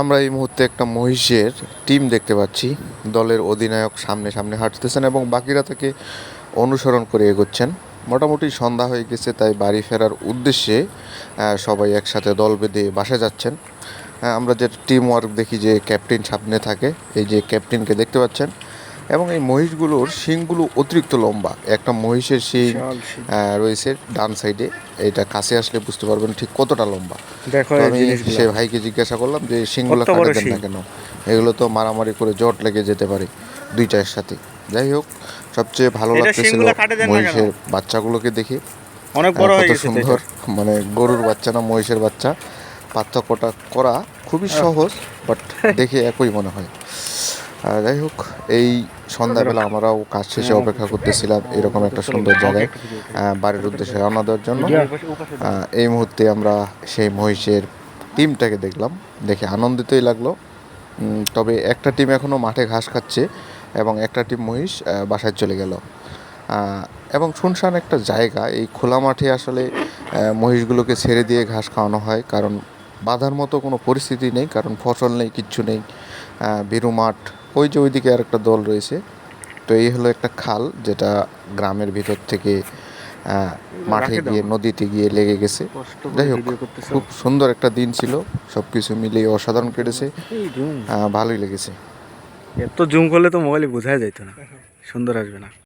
আমরা এই মুহূর্তে একটা মহিষের টিম দেখতে পাচ্ছি। দলের অধিনায়ক সামনে সামনে হাঁটতেছেন এবং বাকিরা তাকে অনুসরণ করে এগোচ্ছেন। মোটামুটি সন্ধ্যা হয়ে গেছে, তাই বাড়ি ফেরার উদ্দেশ্যে সবাই একসাথে দল বেঁধে বাসা যাচ্ছেন। আমরা যে টিম ওয়ার্ক দেখি যে ক্যাপ্টেন সামনে থাকে, এই যে ক্যাপ্টেনকে দেখতে পাচ্ছেন এবং এই মহিষগুলোর শিংগুলো অতিরিক্ত লম্বা। একটা মহিষের শিং রয়েছে ডান সাইডে। এটা কাছে আসলে বুঝতে পারবেন ঠিক কতটা লম্বা। দেখো আমি সে ভাইকে জিজ্ঞাসা করলাম যে শিংগুলো কাটে দেন না কেন? এগুলো তো মারামারি করে জট লেগে যেতে পারে দুইটার সাথে যাই হোক সবচেয়ে ভালো লাগতেছিল? মহিষের বাচ্চাগুলোকে দেখে। অনেক বড় হয়ে গেছে সুন্দর মানে গরুর বাচ্চা না মহিষের বাচ্চা। পার্থক্যটা করা খুবই সহজ বাট দেখে একই মনে হয়। যাই হোক এই সন্ধ্যাবেলা আমরাও কাজ শেষে অপেক্ষা করতেছিলাম এরকম একটা সুন্দর জায়গায় বাড়ির উদ্দেশ্যে রওনা দেওয়ার জন্য। এই মুহূর্তে আমরা সেই মহিষের টিমটাকে দেখলাম দেখে আনন্দিতই লাগল। তবে একটা টিম এখনও মাঠে ঘাস খাচ্ছে এবং একটা টিম মহিষ বাসায় চলে গেল। এবং শুনশান একটা জায়গা এই খোলা মাঠে আসলে মহিষগুলোকে ছেড়ে দিয়ে ঘাস খাওয়ানো হয় কারণ বাধার মতো কোনো পরিস্থিতি নেই কারণ ফসল নেই কিচ্ছু নেই। বিরু মাঠ ওই যে ওইদিকে আর একটা দল রয়েছে। তো এই হলো একটা খাল যেটা গ্রামের ভিতর থেকে মাঠে গিয়ে নদীতে গিয়ে লেগে গেছে। যাই হোক খুব সুন্দর একটা দিন ছিল। সব কিছু মিলিয়ে অসাধারণ কেটেছে। ভালোই লেগেছে। এত জুম করলে তো মোবাইলে বোঝাই যাইতো না। সুন্দর আসবে না।